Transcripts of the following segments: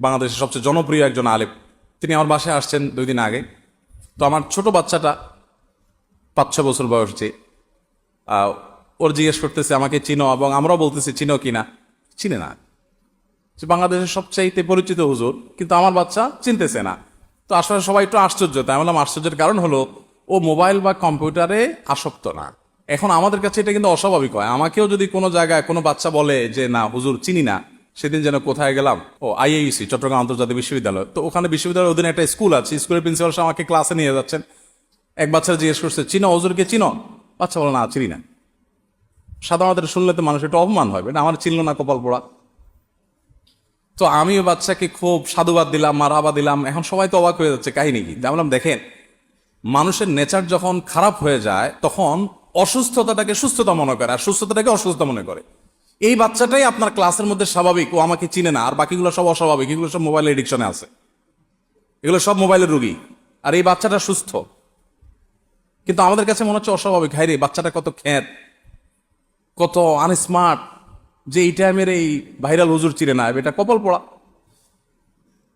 বাংলাদেশের সবচেয়ে জনপ্রিয় একজন আলেম। তিনি আমার বাসায় আসছেন দুই দিন আগে। তো আমার ছোট বাচ্চাটা পাঁচ ছ বছর বয়স যে ওর জিজ্ঞেস করতেছে, আমাকে চিনো? এবং আমরাও বলতেছি, চিনো কিনা চিনে না। যে বাংলাদেশের সবচাইতে পরিচিত হুজুর, কিন্তু আমার বাচ্চা চিনতেছে না। তো আসলে সবাই একটু আশ্চর্য। তাই বললাম, আশ্চর্যের কারণ হলো, ও মোবাইল বা কম্পিউটারে আসক্ত না। এখন আমাদের কাছে এটা কিন্তু অস্বাভাবিক হয়। আমাকেও যদি কোনো জায়গায় কোনো বাচ্চা বলে যে, না, হুজুর, চিনি না সেদিন যেন কোথায় গেলাম? ও আইএইসি চট্টগ্রাম আন্তর্জাতিক বিশ্ববিদ্যালয়। তো ওখানে বিশ্ববিদ্যালয়ের অধীনে একটা স্কুল আছে, স্কুলের প্রিন্সিপাল আমাকে ক্লাসে নিয়ে যাচ্ছেন। এক বাচ্চারা জিজ্ঞেস করছে, চিনো হুজুরকে চিনো? বাচ্চা বলে, না, চিনি না। সাধারণত শুনলে তো মানুষ একটু অপমান হবে না আমার চিনল না কপাল পোড়া। তো আমিও বাচ্চাকে খুব সাধুবাদ দিলাম মারাবা দিলাম। এখন সবাই তো অবাক হয়ে যাচ্ছে, কাহিনী কি? আমি বললাম দেখেন, মানুষের নেচার যখন খারাপ হয়ে যায়, তখন অসুস্থতাটাকে সুস্থতা মনে করে, আর সুস্থতাটাকে অসুস্থতা মনে করে। এই বাচ্চাটাই আপনার ক্লাসের মধ্যে স্বাভাবিক, ও আমাকে চিনে না, আর বাকিগুলো সব অস্বাভাবিক, এগুলো সব মোবাইল এডিকশনে আছে। এগুলো সব মোবাইলের রুগী। আর এই বাচ্চাটা সুস্থ। কিন্তু আমাদের কাছে মনে হচ্ছে অস্বাভাবিক। হাই রে, বাচ্চাটা কত খ্যাত, কত আনস্মার্ট যে এই টাইমের এই ভাইরাল হুজুর চিনে না। এটা কপাল পড়া।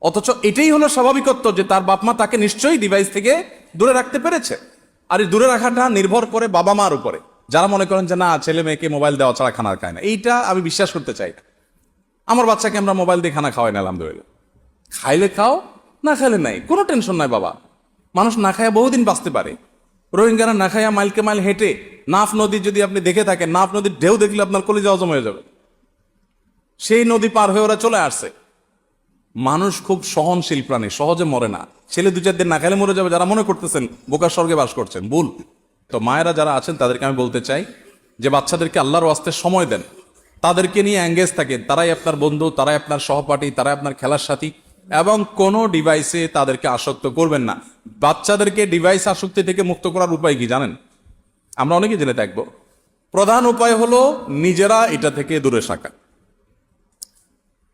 অথচ এটাই হলো স্বাভাবিকত্ব যে তার বাপ মা তাকে নিশ্চয়ই ডিভাইস থেকে দূরে রাখতে পেরেছে। আর এই দূরে রাখাটা নির্ভর করে বাবা মার উপরে। যারা মনে করেন যে না, ছেলে মেয়েকে মোবাইল দেওয়া ছাড়া খানা খায় না, এইটা আমি বিশ্বাস করতে চাই না। আমার বাচ্চাকে আমরা মোবাইল দিয়ে খানা খাওয়াই না, আলহামদুলিল্লাহ। খাইলে খাও, না খাইলে নাই, কোনো টেনশন নাই বাবা। মানুষ না খায়া বহুদিন বাঁচতে পারে। রোহিঙ্গারা না খায়া মাইলকে মাইল হেঁটে নাফ নদী যদি আপনি দেখে থাকেন, নাফ নদীর ঢেউ দেখলে আপনার কলিজা হজম হয়ে যাবে। সেই নদী পার হয়ে ওরা চলে আসছে। মানুষ খুব সহনশীল প্রাণী, সহজে মরে না। ছেলে দু চার দিন না খেলে মরে যাবে, যারা মনে করতেছেন বোকার স্বর্গে বাস করছেন, ভুল। তো মায়েরা যারা আছেন, তাদেরকে আমি বলতে চাই যে বাচ্চাদেরকে আল্লাহর ওয়াস্তে সময় দেন। তাদেরকে নিয়ে অ্যাঙ্গেজ থাকেন। তারাই আপনার বন্ধু, তারাই আপনার সহপাঠী, তারাই আপনার খেলার সাথী এবং কোনো ডিভাইসে তাদেরকে আসক্ত করবেন না। বাচ্চাদেরকে ডিভাইস আসক্তি থেকে মুক্ত করার উপায় কি জানেন? আমরা অনেকে জেনে থাকব। প্রধান উপায় হলো নিজেরা এটা থেকে দূরে থাকা।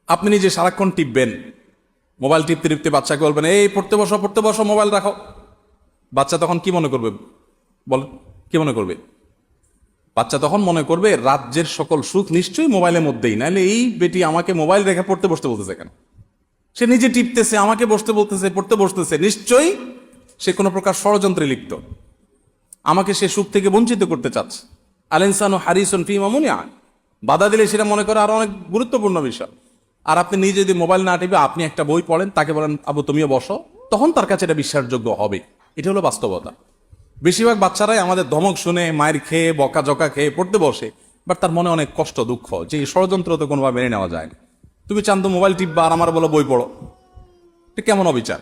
আপনি নিজে সারাক্ষণ টিপবেন। মোবাইল টিপতে টিপতে বাচ্চাকে বলবেন, এই, পড়তে বসো পড়তে বসো, মোবাইল রাখো। বাচ্চা তখন কি মনে করবে? বল, কি মনে করবে? বাচ্চা তখন মনে করবে রাজ্যের সকল সুখ নিশ্চয়ই মোবাইলের মধ্যেই নাহলে এই বেটি আমাকে মোবাইল রেখে পড়তে বসতে বলতেছে কেন? সে নিজে টিপতেছে, আমাকে বসতে বলতেছে, পড়তে বসতেছে, নিশ্চয়ই সে কোনো প্রকার ষড়যন্ত্রে লিপ্ত। আমাকে সে সুখ থেকে বঞ্চিত করতে চাচ্ছে। আলেনসান ও হারিসন ফি মামুনিয়া। বাধা দিলে সেটা মনে করে আরও অনেক গুরুত্বপূর্ণ বিষয়। আর আপনি নিজে যদি মোবাইল না টিপে আপনি একটা বই পড়েন, তাকে বলেন, আবু, তুমিও বসো। তখন তার কাছে এটা বিশ্বাসযোগ্য হবে। এটা হলো বাস্তবতা। বেশিরভাগ বাচ্চারাই আমাদের ধমক শুনে, মায়ের খেয়ে বকা জকা খেয়ে পড়তে বসে বাট তার মনে অনেক কষ্ট, দুঃখ, যে এই ষড়যন্ত্র তো কোনোভাবে মেনে নেওয়া যায় না। তুমি চান তো মোবাইল টিপবা আর আমার বলো বই পড়ো। এটা কেমন অবিচার?